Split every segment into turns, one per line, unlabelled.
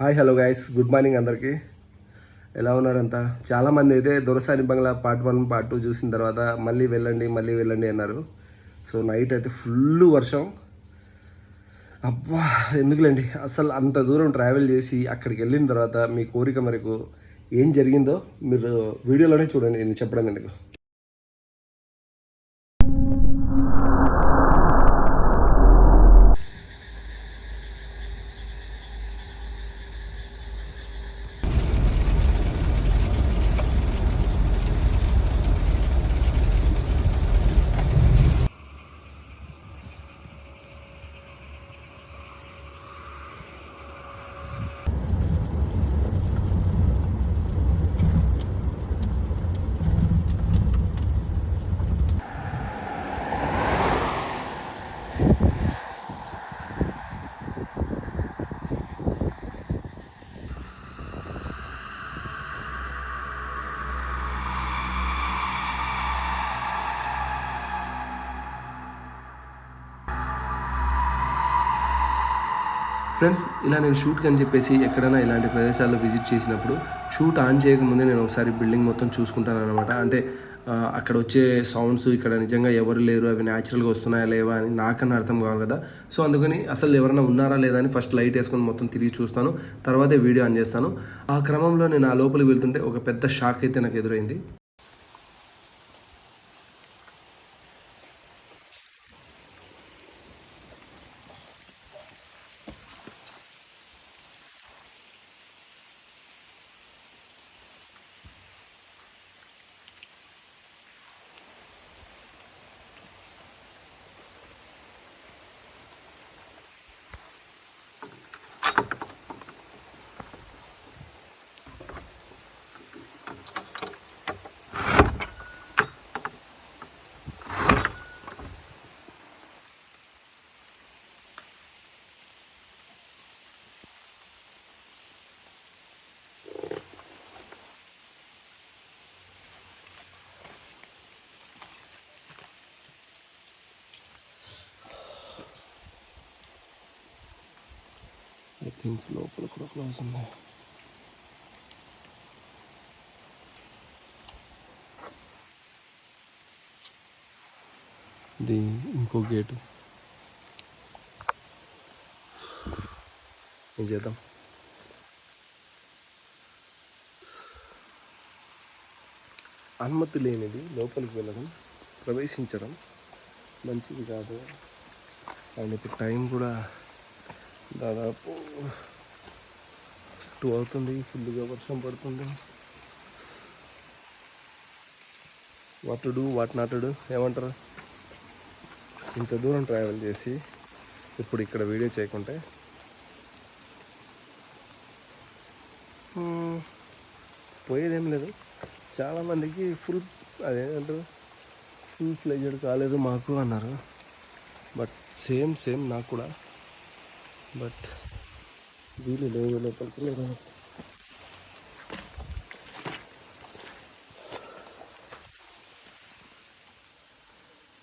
Hi hello guys good morning అందరికీ. ఎలా ఉన్నారంతా? చాలామంది అయితే Dorasani Bangla part one part two చూసిన తర్వాత మళ్ళీ వెళ్ళండి మళ్ళీ వెళ్ళండి అన్నారు. సో నైట్ అయితే ఫుల్ వర్షం. అబ్బా ఎందుకులేండి? అసలు అంత దూరం ట్రావెల్ చేసి అక్కడికి వెళ్ళిన తర్వాత మీ కోరిక మేరకు ఏం జరిగిందో మీరు వీడియోలోనే చూడండి నేను చెప్పడం ఎందుకు? ఫ్రెండ్స్ ఇలా నేను షూట్కి అని చెప్పేసి ఎక్కడైనా ఇలాంటి ప్రదేశాల్లో విజిట్ చేసినప్పుడు షూట్ ఆన్ చేయకముందే నేను ఒకసారి బిల్డింగ్ మొత్తం చూసుకుంటాను అనమాట అంటే అక్కడ వచ్చే సౌండ్స్ ఇక్కడ నిజంగా ఎవరు లేరు అవి న్యాచురల్గా వస్తున్నాయా లేవా అని నాకన్నా అర్థం కావాలి కదా. సో అందుకని అసలు ఎవరైనా ఉన్నారా లేదా అని ఫస్ట్ లైట్ వేసుకొని మొత్తం తిరిగి చూస్తాను. తర్వాతే వీడియో ఆన్ చేస్తాను. ఆ క్రమంలో నేను ఆ లోపలికి వెళ్తుంటే ఒక పెద్ద షాక్ అయితే నాకు ఎదురైంది. ఐ థింక్ లోపల కూడా క్లోజ్ ఉంది ఇది ఇంకో గేటు. ఏం చేద్దాం? అనుమతి లేనిది లోపలికి వెళ్ళడం ప్రవేశించడం మంచిది కాదు. అండ్ ఇప్పుడు టైం కూడా దాదాపు టూ అవుతుంది ఫుల్గా వర్షం పడుతుంది. What to do what not to do ఏమంటారు? ఇంత దూరం ట్రావెల్ చేసి ఇప్పుడు ఇక్కడ వీడియో చేయకుంటే. పోయేదేం లేదు. చాలామందికి ఫుల్ అదేంటారు ఫుల్ ఫ్లెజెడ్ కాలేదు మాకు అన్నారు. బట్ సేమ్ సేమ్ నాకు కూడా. బట్ వీలు లేదు లోపలికి. లేదు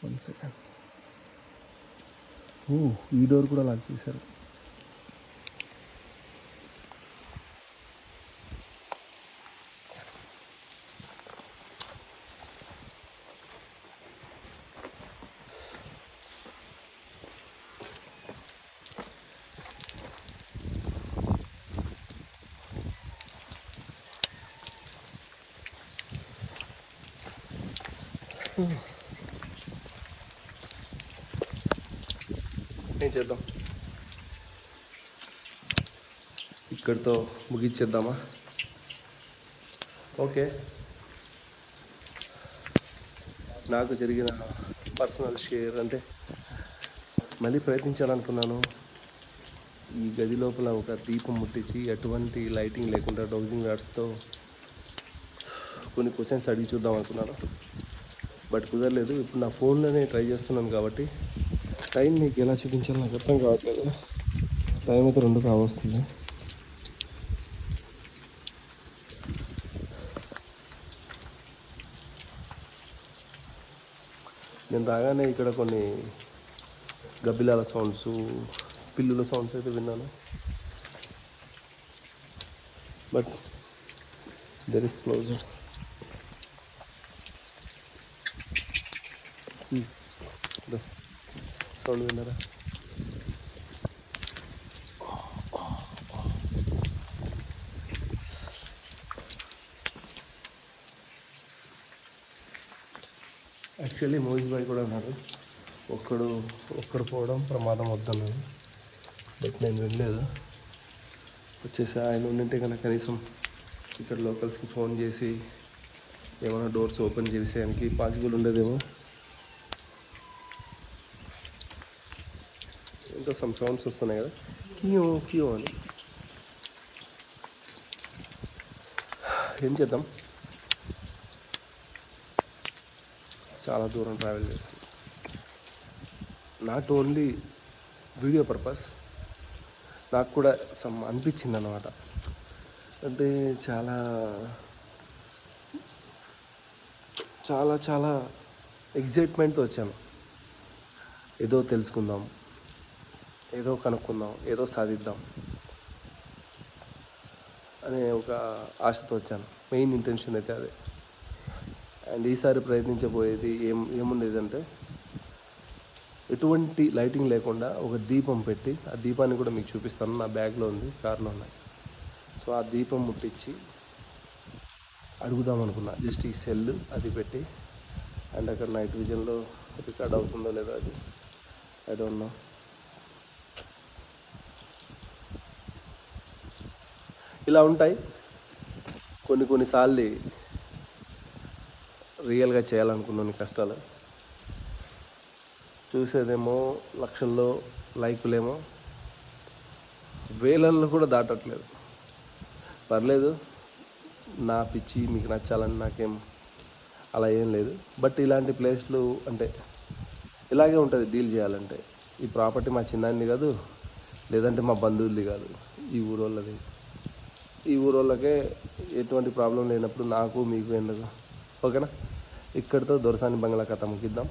వన్ సెకండ్. ఓ ఈ డోర్ కూడా లాక్ చేశారు. ఏం చేద్దాం? ఇక్కడితో ముగించేద్దామా? ఓకే. నాకు జరిగిన పర్సనల్ షేర్ అంటే మళ్ళీ ప్రయత్నించాలనుకున్నాను. ఈ గది లోపల ఒక దీపం ముట్టించి ఎటువంటి లైటింగ్ లేకుండా డౌజింగ్ రాడ్స్తో కొన్ని క్వశ్చన్స్ అడిగి చూద్దాం అనుకున్నాను బట్ కుదరలేదు. ఇప్పుడు నా ఫోన్లోనే ట్రై చేస్తున్నాను కాబట్టి టైం మీకు ఎలా చూపించాలో నాకు అర్థం కావట్లేదు. టైం అయితే రెండు కావస్తుంది. నేను రాగానే ఇక్కడ కొన్ని గబ్బిలాల సౌండ్స్ పిల్లుల సౌండ్స్ అయితే విన్నాను. But there is closed sound విన్నారా? యాక్చువల్లీ మోహిత్ భాయ్ కూడా అన్నాడు ఒక్కడు ఒక్కడు పోవడం ప్రమాదం వద్దన్నాడు బట్ నేను వెళ్ళలేదు వచ్చేసి ఆయన ఉండింటే కనుక కనీసం ఇక్కడ లోకల్స్కి ఫోన్ చేసి ఏమైనా డోర్స్ ఓపెన్ చేసేయడానికి పాసిబుల్ ఉండేదేమో. ఇంకా సమ్ సౌండ్స్ వస్తున్నాయి కదా. కియో కియో అని. ఏం చేద్దాం? చాలా దూరం ట్రావెల్ చేస్తాం. నాట్ ఓన్లీ వీడియో పర్పస్ నాకు కూడా సమ్ అనిపించింది అనమాట అంటే చాలా చాలా చాలా ఎగ్జైట్మెంట్తో వచ్చాను. ఏదో తెలుసుకుందాం. ఏదో కనుక్కుందాం ఏదో సాధిద్దాం అనే ఒక ఆశతో వచ్చాను. మెయిన్ ఇంటెన్షన్ అయితే అదే. అండ్ ఈసారి ప్రయత్నించబోయేది ఏం ఏముండేదంటే ఎటువంటి లైటింగ్ లేకుండా ఒక దీపం పెట్టి ఆ దీపాన్ని కూడా మీకు చూపిస్తాను నా బ్యాగ్లో ఉంది కార్లో ఉన్నాయి. సో ఆ దీపం ముట్టించి అడుగుదాం అనుకున్నా. జస్ట్ ఈ సెల్ అది పెట్టి అండ్ అక్కడ నైట్ విజన్లో రికార్డ్ అవుతుందో లేదో అది ఐ డోంట్ నో ఇలా ఉంటాయి. కొన్ని కొన్నిసార్లు రియల్గా చేయాలనుకున్నాను కష్టాలు. చూసేదేమో లక్షల్లో లైకులేమో. వేలల్లో కూడా దాటట్లేదు. పర్లేదు. నా పిచ్చి మీకు నచ్చాలని నాకేం అలా ఏం లేదు. బట్ ఇలాంటి ప్లేస్లు అంటే ఇలాగే ఉంటుంది డీల్ చేయాలంటే. ఈ ప్రాపర్టీ మా చిన్నాన్ని కాదు లేదంటే మా బంధువులది కాదు. ఈ ఊరోళ్ళది. ఈ ఊరోళ్ళకే ఎటువంటి ప్రాబ్లం లేనప్పుడు నాకు మీకు ఎందుకు? ఓకేనా? ఇక్కడితో దొరసాని బంగ్లా కథ ముగిద్దాం.